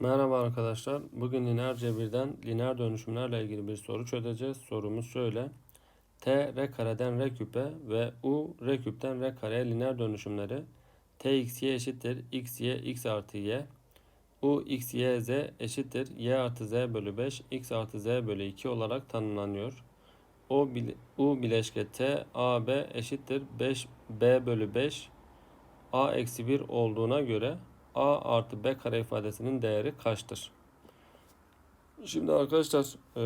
Merhaba arkadaşlar. Bugün lineer cebirden lineer dönüşümlerle ilgili bir soru çözeceğiz. Sorumuz şöyle. T r kareden r küpe ve u r küpten r kareye lineer dönüşümleri t x y eşittir x y x artı y u x y z eşittir y artı z bölü 5 x artı z bölü 2 olarak tanımlanıyor. O u bileşke t a b eşittir 5 b bölü 5 a eksi 1 olduğuna göre a artı b kare ifadesinin değeri kaçtır? Şimdi arkadaşlar e,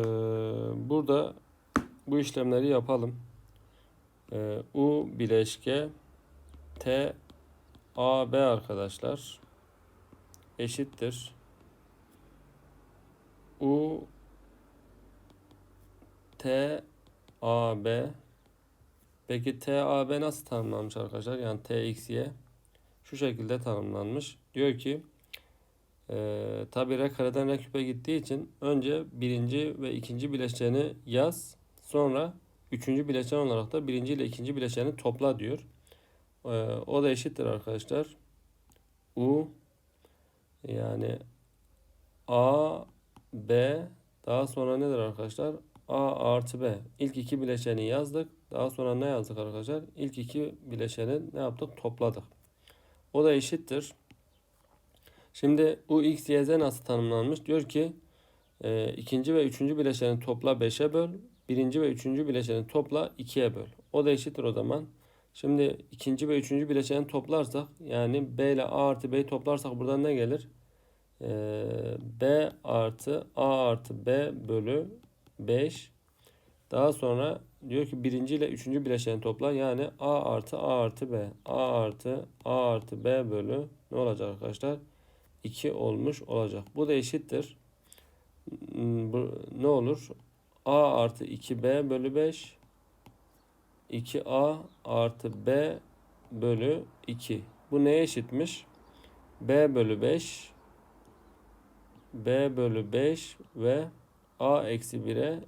burada bu işlemleri yapalım. E, u bileşke t a b arkadaşlar eşittir. u t a b Peki t a b nasıl tanımlanmış arkadaşlar? Yani t x y şu şekilde tanımlanmış. Diyor ki e, tabi r kareden r gittiği için önce birinci ve ikinci bileşeni yaz. Sonra üçüncü bileşen olarak da birinci ile ikinci bileşeni topla diyor. E, o da eşittir arkadaşlar. U yani A B daha sonra nedir arkadaşlar? A artı B. İlk iki bileşeni yazdık. Daha sonra ne yazdık arkadaşlar? İlk iki bileşeni ne yaptık? Topladık. O da eşittir. Şimdi u x y z nasıl tanımlanmış? Diyor ki e, ikinci ve üçüncü bileşeni topla 5'e böl. Birinci ve üçüncü bileşeni topla 2'ye böl. O da eşittir o zaman. Şimdi ikinci ve üçüncü bileşeni toplarsak yani b ile a artı b'yi toplarsak buradan ne gelir? E, b artı a artı b bölü 5. Daha sonra diyor ki birinci ile üçüncü bileşeni topla. Yani a artı a artı b. a artı a artı b bölü ne olacak arkadaşlar? 2 olmuş olacak. Bu da eşittir. Hmm, ne olur? a artı 2b bölü 5 2a artı b bölü 2. Bu neye eşitmiş? b bölü 5 b bölü 5 ve a eksi 1'e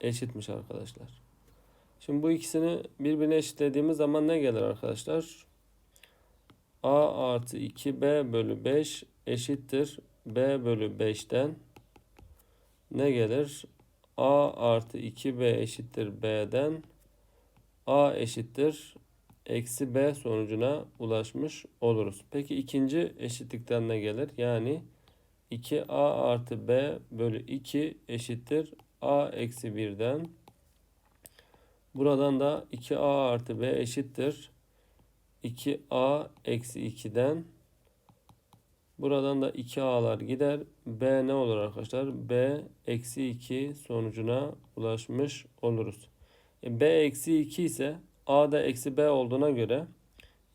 eşitmiş arkadaşlar. Şimdi bu ikisini birbirine eşitlediğimiz zaman ne gelir arkadaşlar? a artı 2b bölü 5 eşittir b bölü 5'ten ne gelir? a artı 2b eşittir b'den a eşittir eksi b sonucuna ulaşmış oluruz. Peki ikinci eşitlikten ne gelir? Yani 2a artı b bölü 2 eşittir a eksi 1'den. Buradan da 2a artı b eşittir 2a eksi 2'den. Buradan da 2a'lar gider. b ne olur arkadaşlar? b eksi 2 sonucuna ulaşmış oluruz. E, b eksi 2 ise a da eksi b olduğuna göre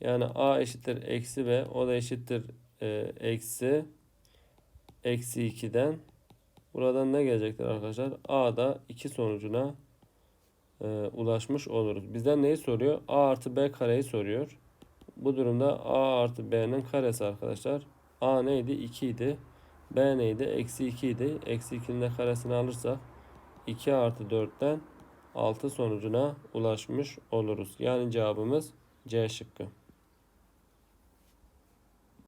yani a eşittir eksi b o da eşittir e, eksi eksi 2'den buradan ne gelecektir arkadaşlar? a da 2 sonucuna e, ulaşmış oluruz. Bizden neyi soruyor? a artı b kareyi soruyor. Bu durumda a artı b'nin karesi arkadaşlar. a neydi? 2 idi. b neydi? Eksi 2 idi. Eksi 2'nin de karesini alırsak 2 artı 4'ten 6 sonucuna ulaşmış oluruz. Yani cevabımız C şıkkı.